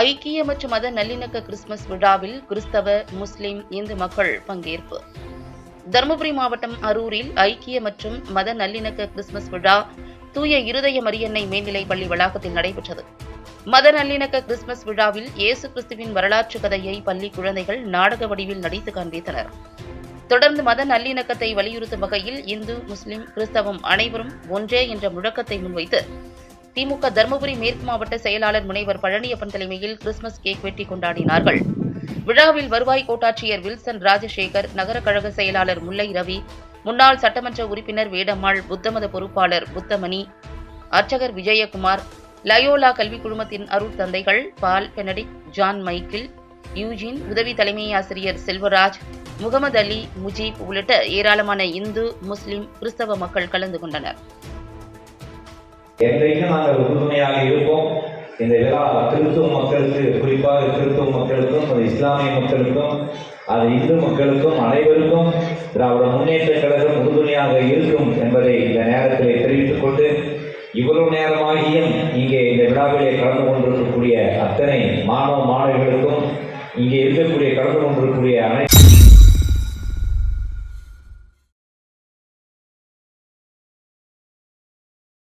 ஐக்கிய மற்றும் மத நல்லிணக்க கிறிஸ்துமஸ் விழாவில் கிறிஸ்தவ முஸ்லிம் இந்து மக்கள் பங்கேற்பு. தருமபுரி மாவட்டம் அரூரில் ஐக்கிய மற்றும் மத நல்லிணக்க கிறிஸ்துமஸ் விழா தூய இருதய மரியன்னை மேல்நிலைப் பள்ளி வளாகத்தில் நடைபெற்றது. மத நல்லிணக்க கிறிஸ்துமஸ் விழாவில் இயேசு கிறிஸ்துவின் வரலாற்று கதையை பள்ளி குழந்தைகள் நாடக வடிவில் நடித்து காண்பித்தனர். தொடர்ந்து மத நல்லிணக்கத்தை வலியுறுத்தும் வகையில் இந்து முஸ்லிம் கிறிஸ்தவம் அனைவரும் ஒன்றே என்ற முழக்கத்தை முன்வைத்து திமுக தருமபுரி மேற்கு மாவட்ட செயலாளர் முனைவர் பழனியப்பன் தலைமையில் கிறிஸ்துமஸ் கேக் வெட்டி கொண்டாடினார்கள். விழாவில் வருவாய் கோட்டாட்சியர் வில்சன் ராஜசேகர் நகர கழக செயலாளர் முல்லை ரவி முன்னாள் சட்டமன்ற உறுப்பினர் வேடம்மாள் புத்தமத பொறுப்பாளர் புத்தமணி அர்ச்சகர் விஜயகுமார் லயோலா கல்விக் குழுமத்தின் அருள் தந்தைகள் Paul Benedict John Michael Eugene உதவி தலைமை ஆசிரியர் செல்வராஜ் முகமது அலி முஜீப் உள்ளிட்ட ஏராளமான இந்து முஸ்லிம் கிறிஸ்தவ மக்கள் கலந்து கொண்டனர். என்றைக்கும் நாங்கள் உறுதுணையாக இருப்போம். இந்த விழா கிறிஸ்துவ மக்களுக்கு குறிப்பாக கிறிஸ்துவ மக்களுக்கும் அது இஸ்லாமிய மக்களுக்கும் அது இந்து மக்களுக்கும் அனைவருக்கும் திராவிட முன்னேற்ற கழகம் உறுதுணையாக இருக்கும் என்பதை இந்த நேரத்தில் தெரிவித்துக் கொண்டு இவ்வளவு நேரமாகியும் இங்கே இந்த விழாவிலே கலந்து கொண்டிருக்கக்கூடிய அத்தனை மாணவ மாணவிகளுக்கும் இங்கே இருக்கக்கூடிய கலந்து கொண்டிருக்கக்கூடிய அனை